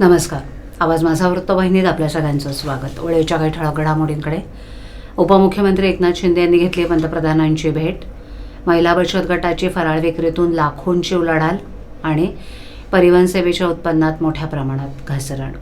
नमस्कार. आवाज माझा वृत्तवाहिनीत आपल्या सगळ्यांचं स्वागत. वेळेच्या काही ठळक घडामोडींकडे. उपमुख्यमंत्री एकनाथ शिंदे यांनी घेतली पंतप्रधानांची भेट. महिला बचत गटाची फराळ विक्रीतून लाखोंची उलाढाल आणि परिवहन सेवेच्या उत्पन्नात मोठ्या प्रमाणात घसरण.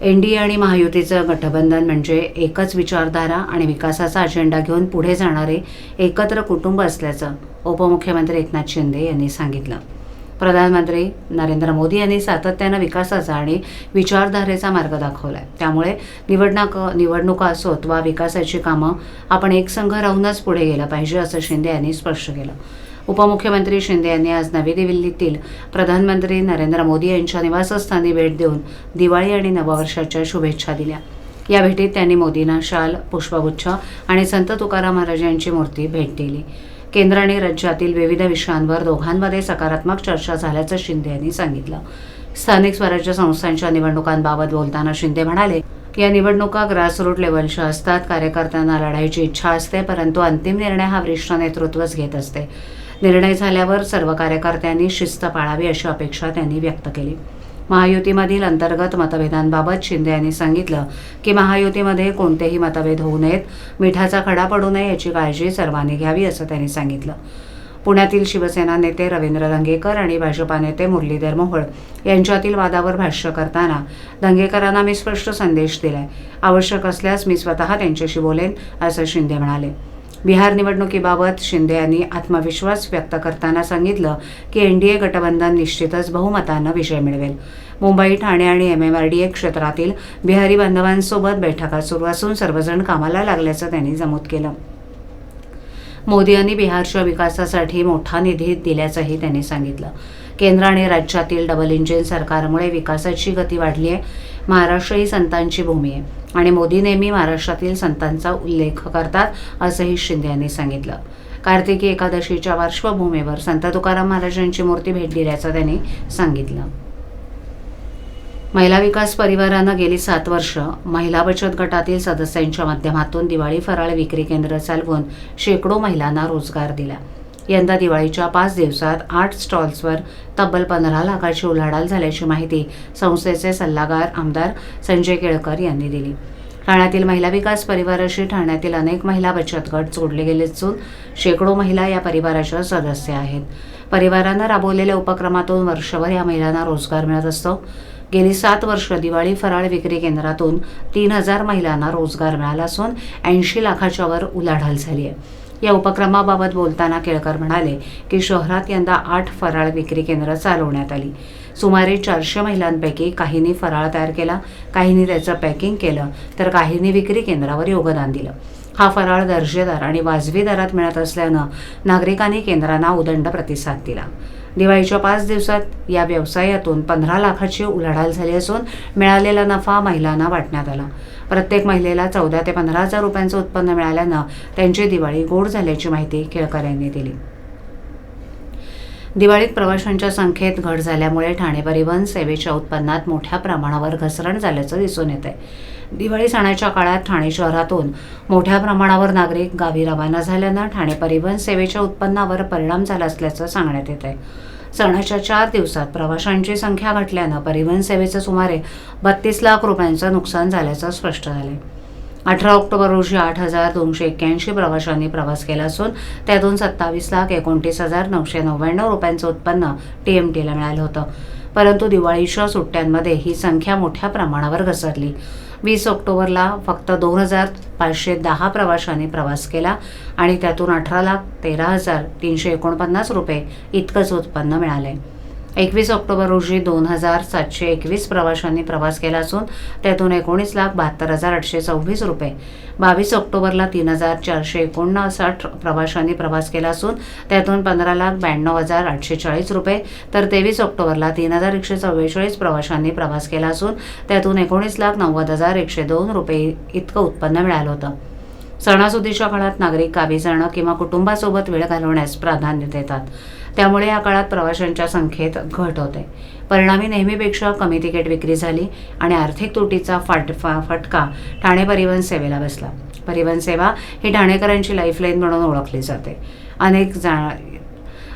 एन डी ए आणि महायुतीचं गठबंधन म्हणजे एकच विचारधारा आणि विकासाचा अजेंडा घेऊन पुढे जाणारे एकत्र कुटुंब असल्याचं उपमुख्यमंत्री एकनाथ शिंदे यांनी सांगितलं. प्रधानमंत्री नरेंद्र मोदी यांनी सातत्यानं विकासाचा आणि विचारधारेचा मार्ग दाखवला आहे त्यामुळे निवडणूक निवडणुका असोत वा विकासाची कामं आपण एकसंघ राहूनच पुढे गेलं पाहिजे असं शिंदे यांनी स्पष्ट केलं. उपमुख्यमंत्री शिंदे यांनी आज नवी दिल्लीतील प्रधानमंत्री नरेंद्र मोदी यांच्या निवासस्थानी भेट देऊन दिवाळी आणि नववर्षाच्या शुभेच्छा दिल्या. या भेटीत त्यांनी मोदींना शाल पुष्पगुच्छ आणि संत तुकाराम महाराज यांची मूर्ती भेट दिली. केंद्र आणि राज्यातील विविध विषयांवर दोघांमध्ये सकारात्मक चर्चा झाल्याचं शिंदे यांनी सांगितलं. स्थानिक स्वराज्य संस्थांच्या निवडणुकांबाबत बोलताना शिंदे म्हणाले या निवडणुका ग्रासरूट लेवलच्या असतात कार्यकर्त्यांना लढायची इच्छा असते परंतु अंतिम निर्णय हा वरिष्ठ नेतृत्वच घेत असते. निर्णय झाल्यावर सर्व कार्यकर्त्यांनी शिस्त पाळावी अशी अपेक्षा त्यांनी व्यक्त केली. महायुतीमधील अंतर्गत मतभेदांबाबत शिंदे यांनी सांगितलं की महायुतीमध्ये कोणतेही मतभेद होऊ नयेत मिठाचा खडा पडू नये याची काळजी सर्वांनी घ्यावी असं त्यांनी सांगितलं. पुण्यातील शिवसेना नेते रवींद्र दंगेकर आणि भाजपा नेते मुरलीधर मोहोळ यांच्यातील वादावर भाष्य करताना दंगेकरांना मी स्पष्ट संदेश दिलाय. आवश्यक असल्यास मी स्वतः त्यांच्याशी बोलेन असं शिंदे म्हणाले. बिहार निवडणुकीबाबत शिंदे यांनी आत्मविश्वास व्यक्त करताना सांगितलं की एनडीए गटबंधन निश्चितच बहुमतानं विजय मिळवेल. मुंबई ठाणे आणि M M R D A क्षेत्रातील बिहारी बांधवांसोबत बैठका सुरू असून सर्वजण कामाला लागल्याचं त्यांनी नमूद केलं. मोदी यांनी बिहारच्या विकासासाठी मोठा निधी दिल्याचंही त्यांनी सांगितलं. केंद्र आणि राज्यातील डबल इंजिन सरकारमुळे विकासाची गती वाढली आहे महाराष्ट्र ही संतांची भूमी आहे. आणि मोदी नेहमी महाराष्ट्रातील संतांचा उल्लेख करतात असंही शिंदे यांनी सांगितलं. कार्तिकी एकादशीच्या पार्श्वभूमीवर संत तुकाराम महाराजांची मूर्ती भेट दिल्याचं त्यांनी सांगितलं. महिला विकास परिवारानं गेली सात वर्ष महिला बचत गटातील सदस्यांच्या माध्यमातून दिवाळी फराळ विक्री केंद्र चालवून शेकडो महिलांना रोजगार दिला. यंदा दिवाळीच्या पाच दिवसात आठ स्टॉल्सवर तब्बल पंधरा लाखाची उलाढाल झाल्याची माहिती संस्थेचे सल्लागार आमदार संजय केळकर यांनी दिली. ठाण्यातील महिला विकास परिवाराशी ठाण्यातील अनेक महिला बचत गट जोडले गेले असून शेकडो महिला या परिवाराच्या सदस्य आहेत. परिवारानं राबवलेल्या उपक्रमातून वर्षभर या महिलांना रोजगार मिळत असतो. गेली सात वर्ष दिवाळी फराळ विक्री केंद्रातून तीन हजार महिलांना रोजगार मिळाला असून ऐंशी लाखाच्यावर उलाढाल झाली आहे. या उपक्रमाबाबत बोलताना केळकर म्हणाले की शहरात यंदा आठ फराळ विक्री केंद्र चालवण्यात आली. सुमारे चारशे महिलांपैकी काहींनी फराळ तयार केला काहींनी त्याचं पॅकिंग केलं तर काहींनी विक्री केंद्रावर योगदान दिलं. हा फराळ दर्जेदार आणि वाजवी दरात मिळत असल्यानं नागरिकांनी केंद्रांना उदंड प्रतिसाद दिला. दिवाळीच्या पाच दिवसात या व्यवसायातून पंधरा लाखाची उलाढाल झाली असून मिळालेला नफा महिलांना वाटण्यात आला. प्रत्येक महिलेला चौदा ते पंधरा हजार रुपयांचं उत्पन्न मिळाल्यानं त्यांची दिवाळी गोड झाल्याची माहिती केळकर यांनी दिली. दिवाळीत प्रवाशांच्या संख्येत घट झाल्यामुळे ठाणे परिवहन सेवेच्या उत्पन्नात मोठ्या प्रमाणावर घसरण झाल्याचं दिसून येत आहे दिवाळी सणाच्या काळात ठाणे शहरातून मोठ्या प्रमाणावर नागरिक गावी रवाना झाल्यानं ठाणे परिवहन सेवेच्या उत्पन्नावर परिणाम झाला असल्याचं सांगण्यात येत आहे सणाच्या चार दिवसात प्रवाशांची संख्या घटल्यानं परिवहन सेवेचं सुमारे बत्तीस लाख रुपयांचं नुकसान झाल्याचं स्पष्ट झालं अठरा ऑक्टोबर रोजी आठ हजार दोनशे एक्क्याऐंशी प्रवाशांनी प्रवास केला असून त्यातून सत्तावीस लाख एकोणतीस हजार नऊशे नव्याण्णव रुपयांचं उत्पन्न टी एम मिळालं होतं. परंतु दिवाळीच्या सुट्ट्यांमध्ये ही संख्या मोठ्या प्रमाणावर घसरली. वीस ऑक्टोबरला फक्त दोन हजार पाचशे दहा प्रवाशांनी प्रवास केला आणि त्यातून अठरा लाख तेरा हजार तीनशे एकोणपन्नास रुपये इतकंच उत्पन्न मिळाले. एकवीस ऑक्टोबर रोजी दोन हजार सातशे एकवीस प्रवाशांनी प्रवास केला असून त्यातून एकोणीस लाख बहात्तर हजार आठशे सव्वीस रुपये बावीस ऑक्टोबरला तीन हजार चारशे एकोणसाठ प्रवाशांनी प्रवास केला असून त्यातून पंधरा लाख ब्याण्णव हजार आठशे चाळीस रुपये तर तेवीस ऑक्टोबरला तीन हजार एकशे चव्वेचाळीस प्रवाशांनी प्रवास केला असून त्यातून एकोणीस लाख नव्वद हजार एकशे दोन रुपये इतकं उत्पन्न मिळालं होतं. सणासुदीच्या काळात नागरिक गावी जाणं किंवा कुटुंबासोबत वेळ घालवण्यास प्राधान्य देतात. त्यामुळे या काळात प्रवाशांच्या संख्येत घट होते. परिणामी नेहमीपेक्षा कमी तिकीट विक्री झाली आणि आर्थिक तुटीचा फाट फा फटका ठाणे परिवहन सेवेला बसला. परिवहन सेवा ही ठाणेकरांची लाईफलाईन म्हणून ओळखली जाते. अनेक जा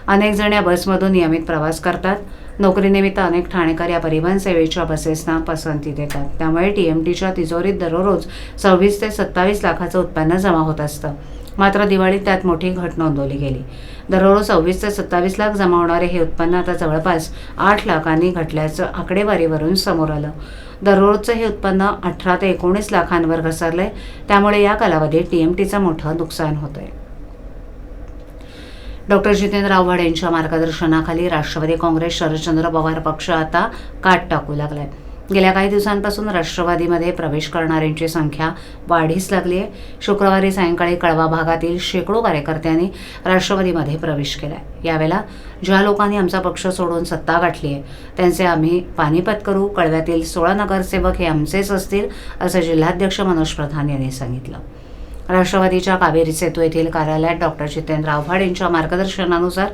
अनेक जण या बसमधून नियमित प्रवास करतात. नोकरीनिमित्त अनेक ठाणेकर या परिवहन सेवेच्या बसेसना पसंती देतात. त्यामुळे टी एम टीच्या तिजोरीत दररोज सव्वीस ते सत्तावीस लाखाचं उत्पन्न जमा होत असतं. मात्र दिवाळीत त्यात मोठी घट नोंदवली गेली. दररोज सव्वीस ते सत्तावीस लाख जमा होणारे हे उत्पन्न आता जवळपास आठ लाखांनी घटल्याचं आकडेवारीवरून समोर आलं. दररोजचं हे उत्पन्न अठरा ते एकोणीस लाखांवर घसरलंय. त्यामुळे या कालावधीत टी एम टीचं मोठं नुकसान होतंय. डॉक्टर जितेंद्र आव्हाड यांच्या मार्गदर्शनाखाली राष्ट्रवादी काँग्रेस शरदचंद्र पवार पक्ष आता काट टाकू लागलाय. गेल्या काही दिवसांपासून राष्ट्रवादीमध्ये प्रवेश करणाऱ्यांची संख्या वाढीस लागली आहे. शुक्रवारी सायंकाळी कळवा भागातील शेकडो कार्यकर्त्यांनी राष्ट्रवादीमध्ये प्रवेश केला आहे यावेळेला ज्या लोकांनी आमचा पक्ष सोडून सत्ता गाठली आहे त्यांचे आम्ही पानिपत करू कळव्यातील सोळा नगरसेवक हे आमचेच असतील असं जिल्हाध्यक्ष मनोज प्रधान यांनी सांगितलं. राष्ट्रवादीच्या कावेरी सेतू येथील कार्यालयात डॉक्टर जितेंद्र आव्हाड यांच्या मार्गदर्शनानुसार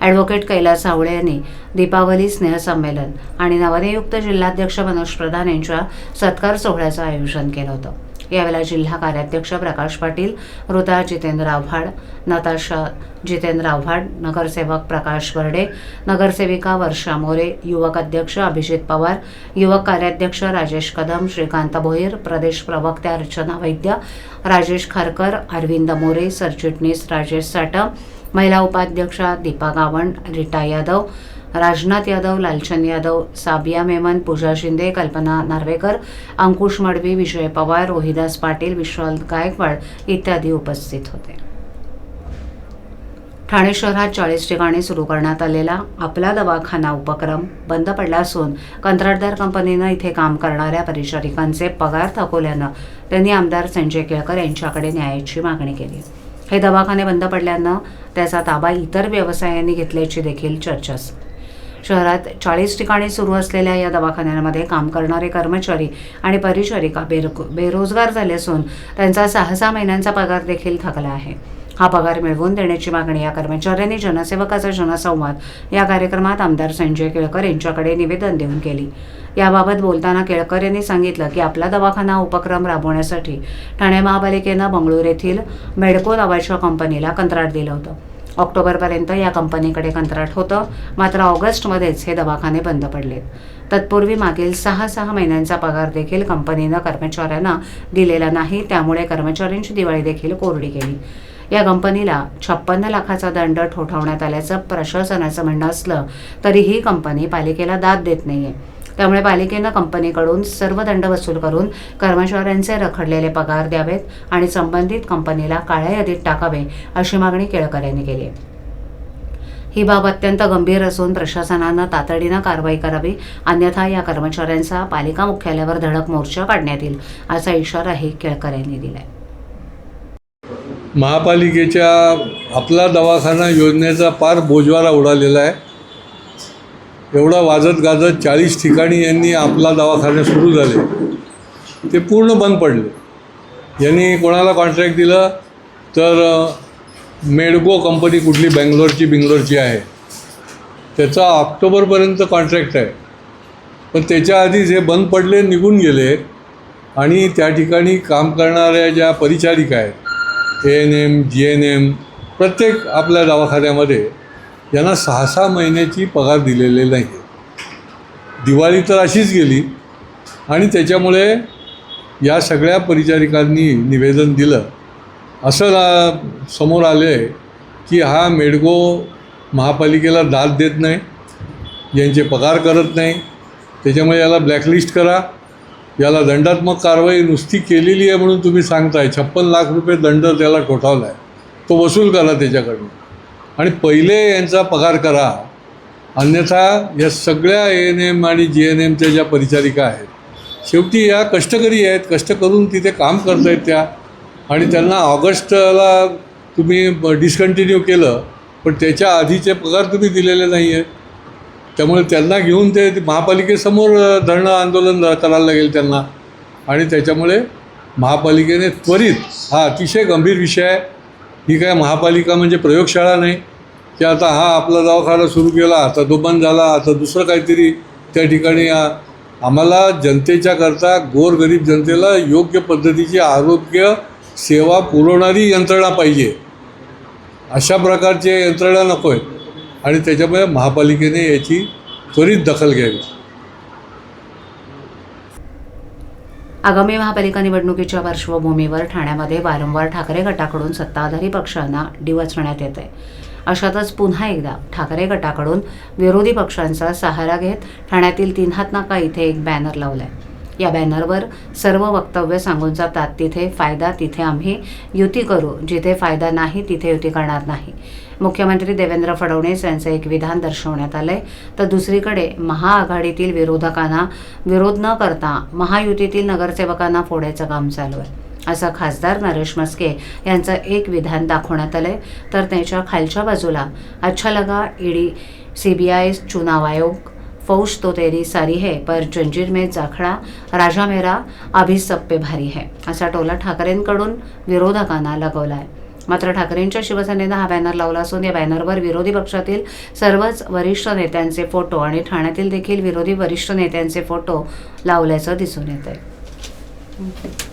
ॲडव्होकेट कैलास आवळे यांनी दीपावली स्नेहसंमेलन आणि नवनियुक्त जिल्हाध्यक्ष मनोज प्रधान यांच्या सत्कार सोहळ्याचं आयोजन केलं होतं. यावेळेला जिल्हा कार्याध्यक्ष प्रकाश पाटील ऋता जितेंद्र आव्हाड नताशा जितेंद्र आव्हाड नगरसेवक प्रकाश बर्डे नगरसेविका वर्षा मोरे युवक अध्यक्ष अभिजित पवार युवक कार्याध्यक्ष राजेश कदम श्रीकांत भोईर प्रदेश प्रवक्त्या अर्चना वैद्य राजेश खारकर अरविंद मोरे सरचिटणीस राजेश साटम महिला उपाध्यक्षा दीपा गावंड रीटा यादव राजनाथ यादव लालचंद यादव साबिया मेमन पूजा शिंदे कल्पना नार्वेकर अंकुश मडवी विजय पवार रोहिदास पाटील विश्वाल गायकवाड इत्यादी उपस्थित होते. ठाणे शहरात चाळीस ठिकाणी सुरू करण्यात आलेला आपला दवाखाना उपक्रम बंद पडला असून कंत्राटदार कंपनीनं इथे काम करणाऱ्या परिचारिकांचे पगार थकवल्यानं त्यांनी आमदार संजय केळकर यांच्याकडे न्यायाची मागणी केली. हे दवाखाने बंद पडल्यानं त्याचा ताबा इतर व्यवसायांनी घेतल्याची देखील चर्चा शहरात चाळीस ठिकाणी सुरू असलेल्या या दवाखान्यांमध्ये काम करणारे कर्मचारी आणि परिचारिका बेरो बेरोजगार झाले असून त्यांचा सहा सहा महिन्यांचा पगार देखील थकला आहे. हा पगार मिळवून देण्याची मागणी या कर्मचाऱ्यांनी जनसेवकाचा जनसंवाद या कार्यक्रमात आमदार संजय केळकर यांच्याकडे निवेदन देऊन केली. याबाबत बोलताना केळकर यांनी सांगितलं की आपला दवाखाना उपक्रम राबवण्यासाठी ठाणे महापालिकेनं बंगळूर येथील मेडको नावाच्या कंपनीला कंत्राट दिलं होतं. ऑक्टोबरपर्यंत या कंपनीकडे कंत्राट होतं. मात्र ऑगस्टमध्येच हे दवाखाने बंद पडलेत. तत्पूर्वी मागील सहा सहा महिन्यांचा पगार देखील कंपनीनं कर्मचाऱ्यांना दिलेला नाही त्यामुळे कर्मचाऱ्यांची दिवाळी देखील कोरडी केली या कंपनीला छप्पन्न लाखाचा दंड ठोठावण्यात आल्याचं प्रशासनाचं म्हणणं असलं तरी ही कंपनी पालिकेला दाद देत नाहीये. त्यामुळे पालिकेनं कंपनीकडून सर्व दंड वसूल करून कर्मचाऱ्यांचे रखडलेले पगार द्यावेत आणि संबंधित कंपनीला काळ्या यादीत टाकावे अशी मागणी केळकर यांनी केली आहे. ही बाब अत्यंत गंभीर असून प्रशासनानं तातडीनं कारवाई करावी अन्यथा या कर्मचाऱ्यांचा पालिका मुख्यालयावर धडक मोर्चा काढण्यात येईल असा इशाराही केळकर यांनी दिलाय. महापालिकेच्या आपला दवाखाना योजनेचा पार बोजवारा उडालेला आहे. एवढा वाजत गाजत चाळीस ठिकाणी यांनी आपला दवाखाना सुरू झाले. ते पूर्ण बंद पडले. यांनी कोणाला कॉन्ट्रॅक्ट दिलं? तर मेडगो कंपनी कुठली? बँगलोरची बिंगलोरची आहे. त्याचा ऑक्टोबरपर्यंत कॉन्ट्रॅक्ट आहे. पण त्याच्या आधीच हे बंद पडले निघून गेले. आणि त्या ठिकाणी काम करणाऱ्या ज्या परिचारिका आहेत A N M G N M प्रत्येक आपल्या दवाखान्यामध्ये यांना सहा सहा महिन्याची पगार दिलेले नाही. दिवाळी तर अशीच गेली आणि त्याच्यामुळे या सगळ्या परिचारिकांनी निवेदन दिलं. असं रा समोर आले की हा मेडगो महापालिकेला दाद देत नाही यांचे पगार करत नाही. त्याच्यामुळे याला ब्लॅकलिस्ट करा. याला दंडात्मक कारवाई नुसती केलेली आहे म्हणून तुम्ही सांगताय. छप्पन लाख रुपये दंड त्याला ठोठावला आहे तो वसूल करा त्याच्याकडून. आणि पहिले यांचा पगार करा. अन्यथा या सगळ्या ए एन एम आणि जी एन एमच्या ज्या परिचारिका आहेत शेवटी या कष्टकरी आहेत कष्ट करून तिथे काम करत आहेत त्या. आणि त्यांना ऑगस्टला तुम्ही डिस्कंटिन्यू केलं पण त्याच्या आधीचे पगार तुम्ही दिलेले नाही आहेत त्यामुळे त्यांना घेऊन ते महापालिकेसमोर धरणं आंदोलन करायला लागेल त्यांना. आणि त्याच्यामुळे महापालिकेने त्वरित हा अतिशय गंभीर विषय आहे. ही काय महापालिका म्हणजे प्रयोगशाळा नाही की आता हा आपला दवाखाना सुरू केला आता तो बंद झाला आता दुसरं काहीतरी त्या ठिकाणी आम्हाला जनतेच्या करता गोरगरीब जनतेला योग्य पद्धतीची आरोग्य सेवा पुरवणारी यंत्रणा पाहिजे. अशा प्रकारचे यंत्रणा नको आहेत आणि त्याच्यामुळे महापालिकेने याची त्वरित दखल घ्यावी. आगामी महापालिका निवडणुकीच्या पार्श्वभूमीवर ठाण्यामध्ये वारंवार ठाकरे गटाकडून सत्ताधारी पक्षांना डिवचण्यात येत आहे अशातच पुन्हा एकदा ठाकरे गटाकडून विरोधी पक्षांचा सहारा घेत ठाण्यातील तीन हात नाका इथे एक बॅनर लावलाय. या बॅनरवर सर्व वक्तव्य सांगून जातात तिथे फायदा तिथे आम्ही युती करू. जिथे फायदा नाही तिथे युती करणार नाही. मुख्यमंत्री देवेंद्र फडणवीस यांचं एक विधान दर्शवण्यात आलंय. तर दुसरीकडे महाआघाडीतील विरोधकांना विरोध न करता महायुतीतील नगरसेवकांना फोडायचं काम चालू आहे. असं खासदार नरेश मस्के यांचं एक विधान दाखवण्यात आलं आहे तर त्याच्या खालच्या बाजूला अच्छा लगा ईडी आय चुनाव आयोग फौज तो तेरी सारी है पर जंजीर में जाखडा राजा मेरा अभी सब पे भारी है असा टोला ठाकरेंकडून विरोधकांना लगवला आहे मात्र ठाकरेंच्या शिवसेनेनं हा बॅनर लावला असून या बॅनरवर विरोधी पक्षातील सर्वच वरिष्ठ नेत्यांचे फोटो आणि ठाण्यातील देखील विरोधी वरिष्ठ नेत्यांचे फोटो लावल्याचं दिसून येत आहे